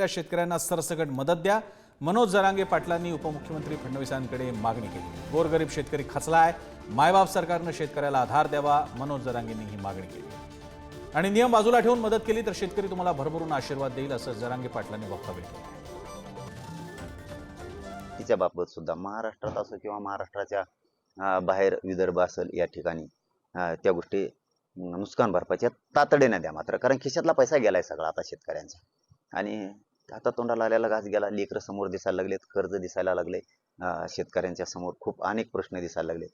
या शेतकऱ्यांना सरसकट मदत द्या. मनोज जरांगे पाटलांनी उपमुख्यमंत्री फडणवीसांकडे मागणी केली. गोरगरीब शेतकरी खचला आहे. मायबाप सरकारनं शेतकऱ्याला आधार द्यावा. मनोज जरांगेंनी ही मागणी केली. आणि नियम बाजूला ठेवून मदत केली तर शेतकरी तुम्हाला भरभरून आशीर्वाद देईल असं जरांगे पाटलांनी वक्तव्य केलं. तिच्या बाबत सुद्धा महाराष्ट्रात असो किंवा महाराष्ट्राच्या बाहेर विदर्भ असेल या ठिकाणी त्या गोष्टी नुकसान भरपाईच्या तातडीने द्या मात्र. कारण खिशातला पैसा गेलाय सगळा आता शेतकऱ्यांचा. आणि आता तोंडाला आलेला घास गेला लेकरं समोर दिसायला लागलेत कर्ज दिसायला लागले शेतकऱ्यांच्या समोर खूप अनेक प्रश्न दिसायला लागले.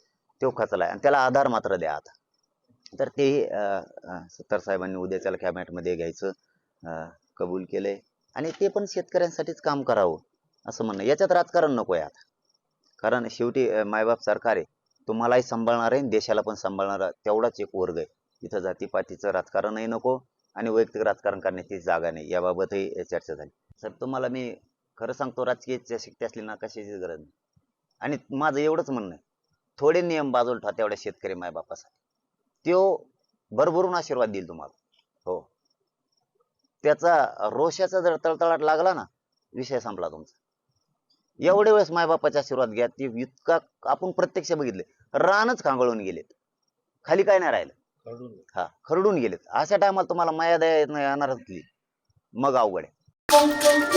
तो खचलाय आणि त्याला आधार मात्र द्या आता. तर ते सत्तार साहेबांनी उद्याच्याला कॅबिनेटमध्ये घ्यायचं अं, कबूल केलंय आणि ते पण शेतकऱ्यांसाठीच काम करावं असं म्हणणं. याच्यात राजकारण नको आहे आता. कारण शेवटी मायबाप सरकार आहे. तुम्हालाही सांभाळणार आहे देशाला पण सांभाळणारा तेवढाच एक वर्ग आहे. इथं जातीपातीचं राजकारणही नको आणि वैयक्तिक राजकारण करण्याची जागा नाही. याबाबतही चर्चा झाली. सर तुम्हाला मी खरं सांगतो राजकीय शक्ती असली ना कशाची गरज नाही. आणि माझं एवढंच म्हणणं आहे थोडे नियम बाजूला ठेवा तेवढ्या शेतकरी मायबापासाठी. त्यो भरभरून आशीर्वाद देईल तुम्हाला. हो. त्याचा रोषाचा जर तळतळाट लागला ना विषय संपला तुमचा. एवढे वेळेस मायबापाचा आशीर्वाद घ्या ते इतका आपण प्रत्यक्ष बघितले. रानच खांगळून गेलेत. खाली काय नाही राहिलं. हा खरडून गेलेत. अशा टायमाला तुम्हाला माया दया येत नाही येणारच ती. मग अवघड आहे. pom pom